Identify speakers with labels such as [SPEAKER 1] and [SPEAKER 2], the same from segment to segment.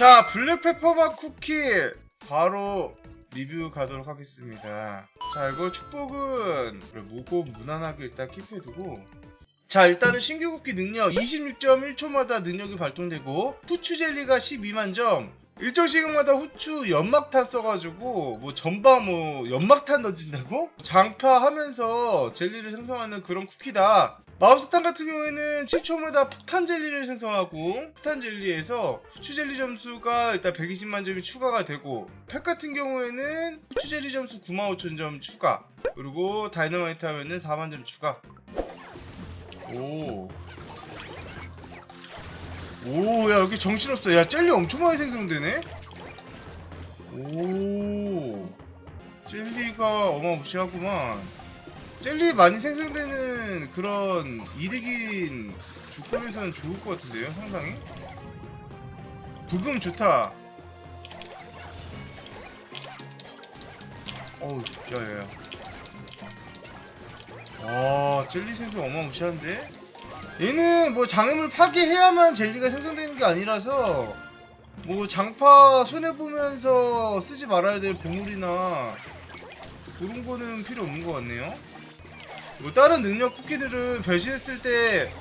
[SPEAKER 1] 자 블랙페퍼맛 쿠키 바로 리뷰 가도록 하겠습니다. 자 이거 축복은 무고 무난하게 일단 킵해두고. 자 일단은 신규 쿠키 능력 26.1초마다 능력이 발동되고 후추 젤리가 12만 점 일정 시간마다 후추 연막탄 써가지고 뭐 전방 뭐 연막탄 던진다고? 장파하면서 젤리를 생성하는 그런 쿠키다 마법사탕 같은 경우에는 7초마다 폭탄 젤리를 생성하고 폭탄 젤리에서 후추 젤리 점수가 일단 120만 점이 추가가 되고 팩 같은 경우에는 후추 젤리 점수 9만 5천 점 추가 그리고 다이너마이트 하면은 4만 점 추가 오. 오, 야, 여기 정신없어. 야, 젤리 엄청 많이 생성되네? 오. 젤리가 어마무시하구만. 젤리 많이 생성되는 그런 이득인 조건에서는 좋을 것 같은데요, 상당히? 부금 좋다. 어우, 야, 야, 야. 와 젤리 생성 어마무시한데? 얘는 뭐 장애물 파괴해야만 젤리가 생성되는 게 아니라서 뭐 장파 손해보면서 쓰지 말아야 될 보물이나 그런 거는 필요 없는 것 같네요 뭐 다른 능력 쿠키들은 변신했을 때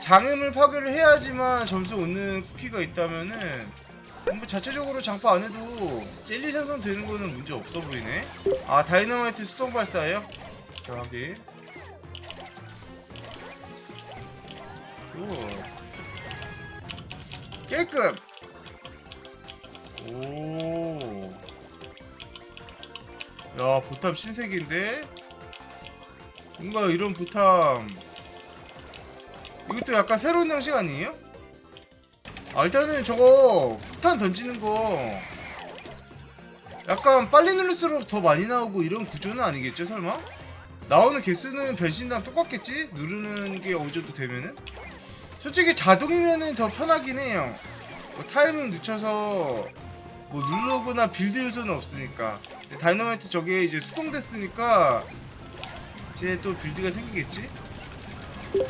[SPEAKER 1] 장애물 파괴를 해야지만 점수 얻는 쿠키가 있다면은 뭐 자체적으로 장파 안 해도 젤리 생성 되는 거는 문제 없어 보이네 아 다이너마이트 수동 발사예요? 자 확인 오. 깨끗. 오. 야, 보탐 신세계인데? 뭔가 이런 보탐. 이것도 약간 새로운 형식 아니에요? 아, 일단은 저거 폭탄 던지는 거. 약간 빨리 누를수록 더 많이 나오고 이런 구조는 아니겠죠, 설마? 나오는 개수는 변신당 똑같겠지? 누르는 게 어느 정도 되면은? 솔직히 자동이면은 더 편하긴 해요. 뭐 타이밍 늦춰서 뭐 누르거나 빌드 요소는 없으니까. 다이너마이트 저게 이제 수동됐으니까 이제 또 빌드가 생기겠지?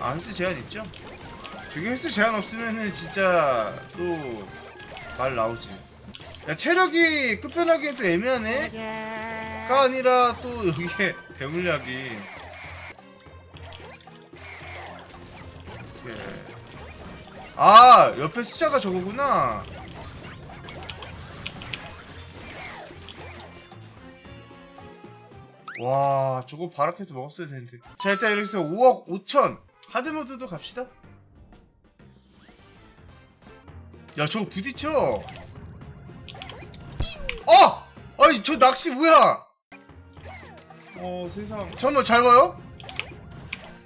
[SPEAKER 1] 아, 횟수 제한 있죠? 저게 횟수 제한 없으면은 진짜 또 말 나오지. 야, 체력이 끝변하기엔 또 애매하네? 가 아니라 또 여기에 대물약이. 예. 아 옆에 숫자가 저거구나 와 저거 바락해서 먹었어야 되는데. 자 일단 이렇게 해서 5억 5천. 하드모드도 갑시다. 야 저거 부딪혀. 어! 아니 저 낚시 뭐야? 어 세상. 잠깐만 잘 봐요.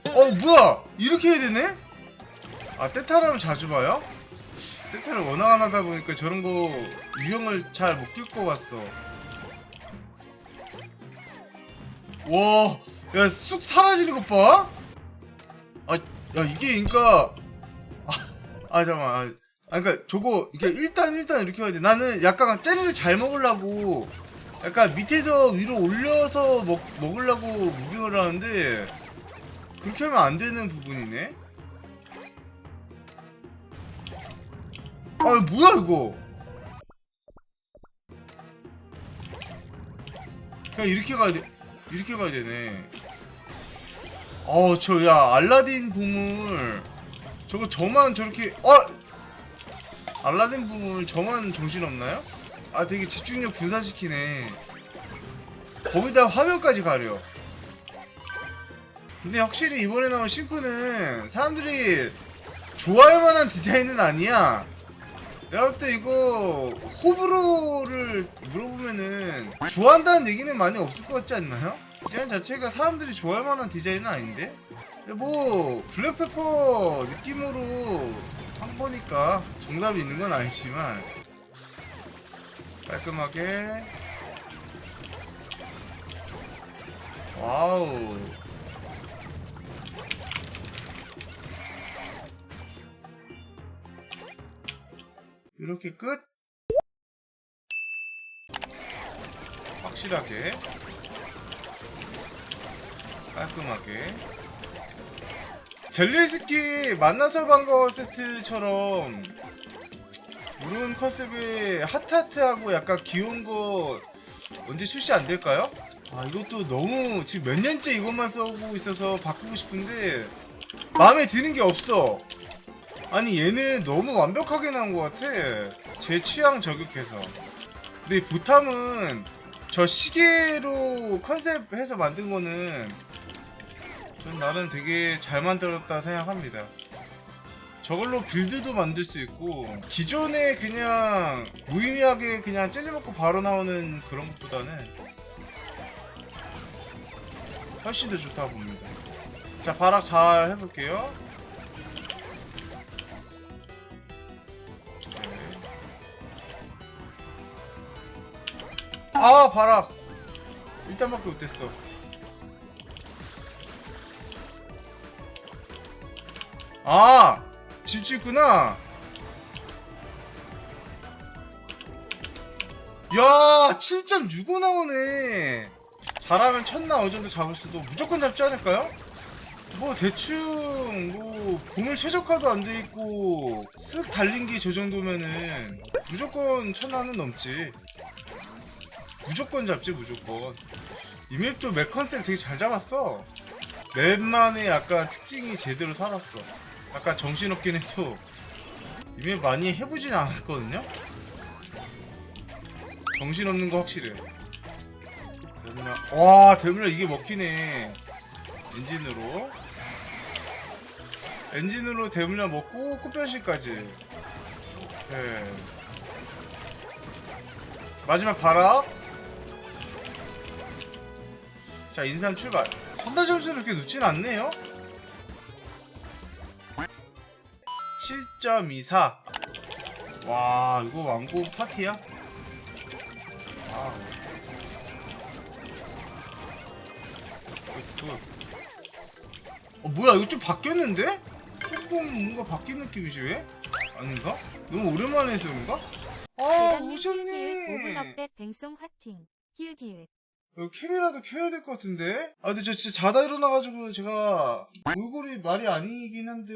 [SPEAKER 1] 어 뭐야? 이렇게 해야 되네? 아 떼타람을 자주 봐요? 떼타를 워낙 안 하다 보니까 저런 거 유형을 잘 못 겪고 왔어 와, 야, 쑥 사라지는 것 봐? 아, 야, 이게, 그니까, 아, 아, 잠깐만. 아, 그니까, 저거, 이게 일단, 일단 이렇게 해야 돼. 나는 약간 젤리를 잘 먹으려고, 약간 밑에서 위로 올려서 먹, 먹으려고 무빙을 하는데, 그렇게 하면 안 되는 부분이네? 아, 뭐야, 이거? 그냥 이렇게 가야 돼. 이렇게 가야 되네. 어, 저, 야, 알라딘 보물. 저거 저만 저렇게, 어! 알라딘 보물 저만 정신없나요? 아, 되게 집중력 분산시키네. 거기다 화면까지 가려. 근데 확실히 이번에 나온 싱크는 사람들이 좋아할 만한 디자인은 아니야. 내가 볼때 이거 호불호를 물어보면은 좋아한다는 얘기는 많이 없을 것 같지 않나요? 디자인 자체가 사람들이 좋아할 만한 디자인은 아닌데? 뭐 블랙페퍼 느낌으로 한 거니까 정답이 있는 건 아니지만 깔끔하게 와우 이렇게 끝 확실하게 깔끔하게 젤리스키 만나서 반가워 세트처럼 이런 컨셉의 핫핫하고 약간 귀여운 거 언제 출시 안 될까요? 아 이것도 너무 지금 몇 년째 이것만 써보고 있어서 바꾸고 싶은데 마음에 드는 게 없어. 아니 얘는 너무 완벽하게 나온 것 같아. 제 취향 저격해서. 근데 보탐은 저 시계로 컨셉해서 만든 거는 전 나름 되게 잘 만들었다 생각합니다. 저걸로 빌드도 만들 수 있고 기존에 그냥 무의미하게 그냥 찔려먹고 바로 나오는 그런 것보다는 훨씬 더 좋다고 봅니다. 자 발악 잘 해볼게요. 아 발악 일단밖에 못했어. 아 집주 있구나. 야 7.65 나오네. 잘하면 첫나 어느 정도 잡을 수도 무조건 잡지 않을까요? 뭐 대충 뭐 보물 최저가도 안 돼 있고 쓱 달린 게 저 정도면은 무조건 천나는 넘지. 무조건 잡지 무조건. 이 맵도 맵 컨셉 되게 잘 잡았어. 맵만의 약간 특징이 제대로 살았어. 약간 정신없긴 해도 이 맵 많이 해보진 않았거든요. 정신없는 거 확실해. 대물량. 와 대물량 이게 먹히네. 엔진으로. 엔진으로 대물량 먹고 코변실까지. 오케이. 마지막 바락. 자 인삼 출발. 선달 점수를 그렇게 놓진 않네요. 7.24. 와 이거 왕고 파티야? 굿. 어 뭐야 이거 좀 바뀌었는데? 조금 뭔가 바뀐 느낌이지 왜? 아닌가? 너무 오랜만에 해서 그런가? 아 오셨네
[SPEAKER 2] 5분 업백 뱅송 화팅 히읗 히읗
[SPEAKER 1] 이거 캠이라도 켜야 될 것 같은데? 아 근데 저 진짜 자다 일어나가지고 제가 얼굴이 말이 아니긴 한데.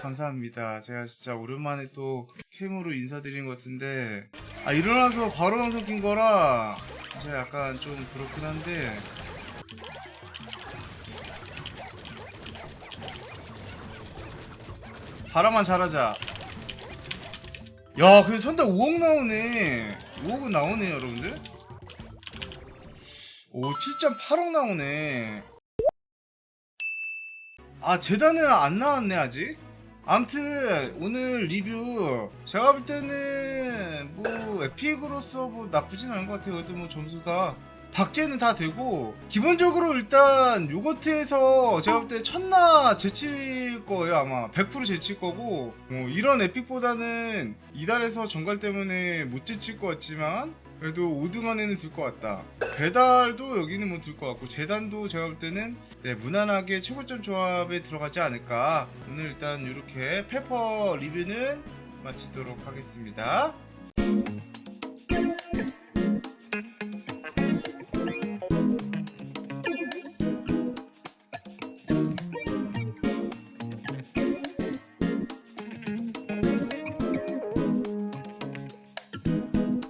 [SPEAKER 1] 감사합니다. 제가 진짜 오랜만에 또 캠으로 인사드린 것 같은데. 아 일어나서 바로 방송 킨 거라 제가 약간 좀 그렇긴 한데. 바라만 잘하자. 야 근데 선달 5억 나오네. 5억은 나오네요 여러분들 오 7.8억 나오네. 아 재단은 안 나왔네 아직? 암튼 오늘 리뷰 제가 볼 때는 뭐 에픽으로서 뭐 나쁘진 않은 것 같아요. 그래도 뭐 점수가 박제는 다 되고 기본적으로 일단 요거트에서 제가 볼 때 첫나 제칠 거예요 아마. 100% 제칠 거고 뭐 이런 에픽보다는 이달에서 정갈 때문에 못 제칠 것 같지만 그래도 5등 안에는 들 것 같다. 배달도 여기는 뭐들것 같고 재단도 제가 볼 때는 네, 무난하게 최고점 조합에 들어가지 않을까. 오늘 일단 이렇게 페퍼 리뷰는 마치도록 하겠습니다.